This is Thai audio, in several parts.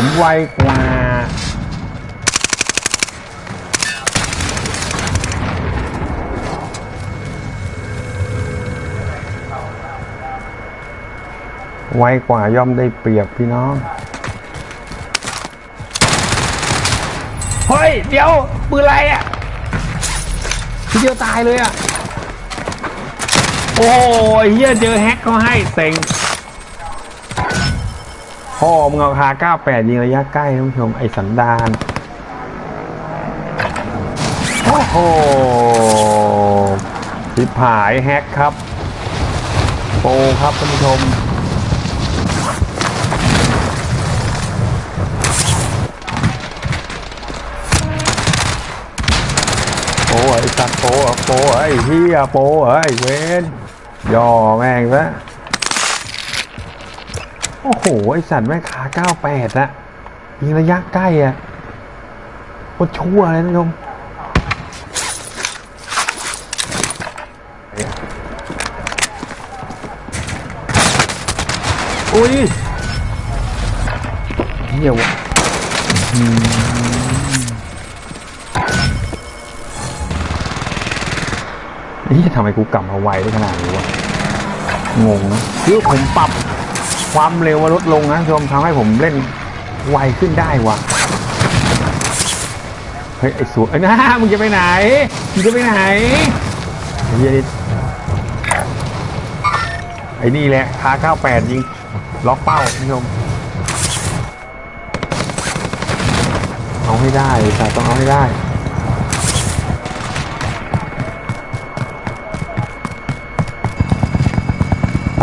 ผมไวกว่าไวกว่าย่อมได้เปรียบพี่น้อง เฮ้ย เดี๋ยว ปืนอะไรอะทีเดียวตายเลยอะ โอ้ยเฮียเจอแฮกเขาให้เซ็ง พ่อมึงเอาคา98ยิงระยะใกล้ท่านผู้ชมไอ้สันดานโอ้โหสิบหายแฮกครับ โปครับท่านผู้ชมโป้ไอ้สัตว์โป้โป้ไอ้เฮียโป้ไอ้เวนย่อแม่งซะ อ้โห ไอ้สัตว์แม่งขา98อะยิงระยะใกล้อะโคตรชั่วเลยท่านผู้ชมอุ้ยเฮียวะนี่ทำไมกูกลับมาไวได้ขนาดนี้วะ งงนะคือผมปรับ ความเร็วลดลงนะชมทำให้ผมเล่นไวขึ้นได้วะเฮ้ยไอ้สัวไอ้ยนะมึงจะไปไหนมึงจะไปไหนไอเยนี่ไอ้นี่แหละคา98 ยิง ล็อกเป้าท่านผู้ชม เอาให้ได้แต่ต้องเอาให้ได้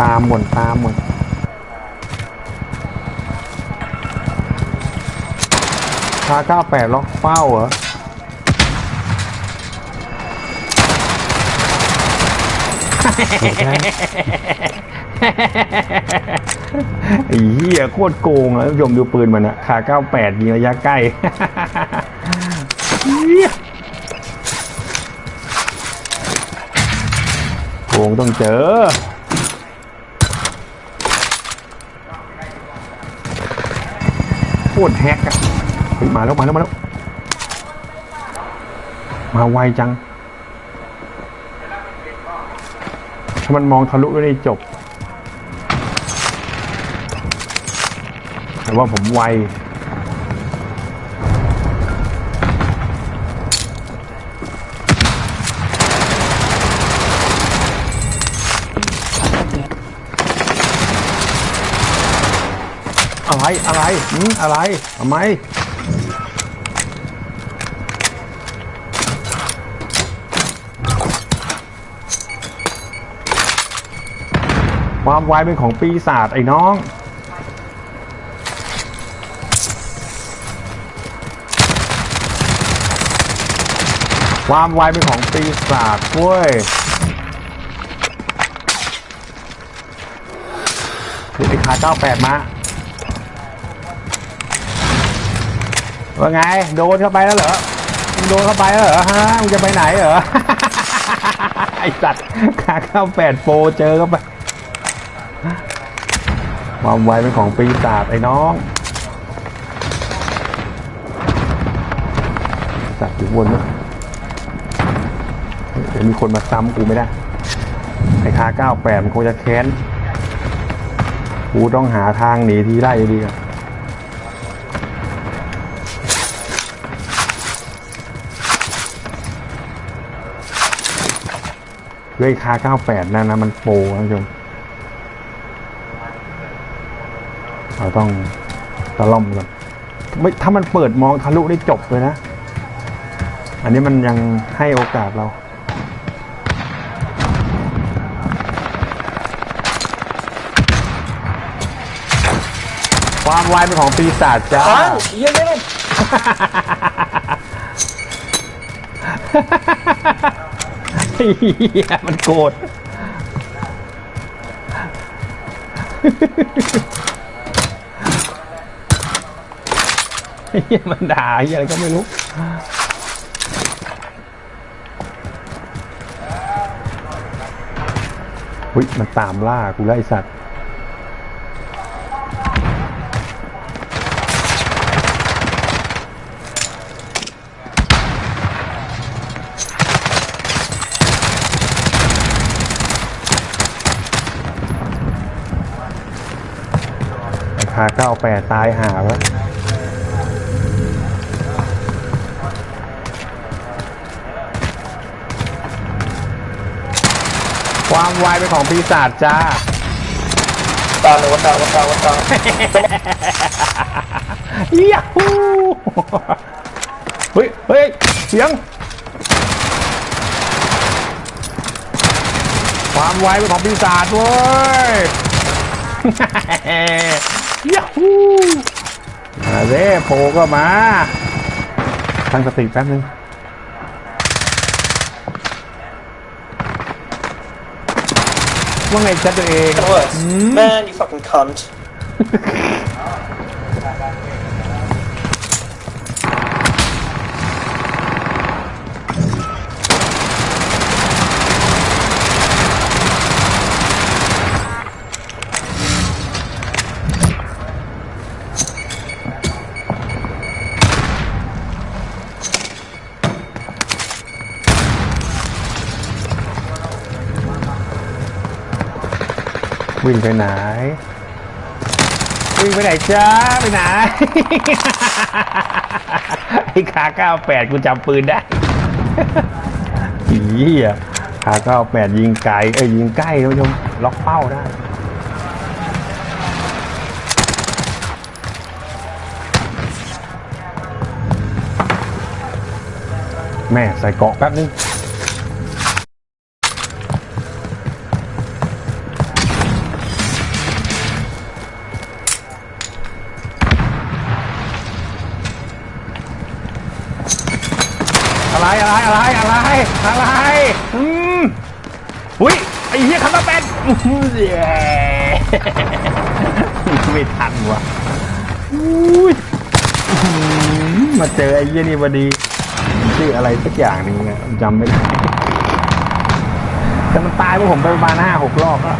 ตามหมดตามหมด คา98ล็อกเป้าเหรอไอ้เหี้ยโคตรโกงอะท่านผู้ชมดูปืนมันอะขา98ยิงระยะใกล้เหี้ยโกงต้องเจอโคตรแฮกอะ เฮ้ยมาแล้วมาแล้วมาแล้วมาไวจัง ถ้ามันมองทะลุด้วยนี่จบ แต่ว่าผมไวอะไร อะไรอืมอะไรทำไม ความไวเป็นของปีศาจไอ้น้องความไวเป็นของปีศาจเว้ยดูไอ้ขา98มา ว่าไง โดนเข้าไปแล้วเหรอ มึงโดนเข้าไปแล้วเหรอฮะ มึงจะไปไหนเหรอ ไอสัตว์ขาเข้าแปดโปรเจอเข้าไป ความไวเป็นของปีศาจไอ้น้องสัตว์อยู่บนนะเดี๋ยวมีคนมาซ้ำกูไม่ได้ ไอ้คาเก้าแปดมันคงจะแค้น กูต้องหาทางหนีทีไล่ดีกว่าด้วยคา98นั่นนะมันโปรนะผู้ชม เราต้องตะล่อมก่อนไม่ถ้ามันเปิดมองทะลุได้จบเลยนะ อันนี้มันยังให้โอกาสเรา ความไวเป็นของปีศาจจ้าอ้าวเยี่ยมเลยเฮียมันโกรธ เฮียมันด่าเฮียอะไรก็ไม่รู้ หุ้ยมันตามล่ากูไล่สัตว์ ขาเก้าแปดตายหาวะ ความไวเป็นของปีศาจจ้า ตาเลยวัดตาวัดตาวัดตายาฮูเฮ้ยเฮ้ยเสียง ความไวเป็นของปีศาจเว้ยยาฮูมาเร่โผล่ก็มา ตั้งสติแป๊บนึง ว่าไงจ๊ะตัวเอง Worse. Man, you fucking cunt. วิ่งไปไหน วิ่งไปไหนจ้าไปไหน ไอ้ขาเก้าแปดกูจำปืนได้อีอะขาเก้าแปดยิงไกลเอ้ยยิงใกล้ท่านผู้ชมล็อกเป้าได้แม่ใส่เกาะแป๊บนึง อะไรอะไรอะไรอะไรอะไรอืมอุ้ยไอ้เหี้ยคำว่าเป็นอื้อหือเย้ไม่ทันว่ะอุ้ยอื้อหือมาเจอไอ้เหี้ยนี่พอดีชื่ออะไรสักอย่างหนึ่งอะจำไม่ได้แต่มันตายเพราะผมไปประมาณห้าหกรอบแล้ว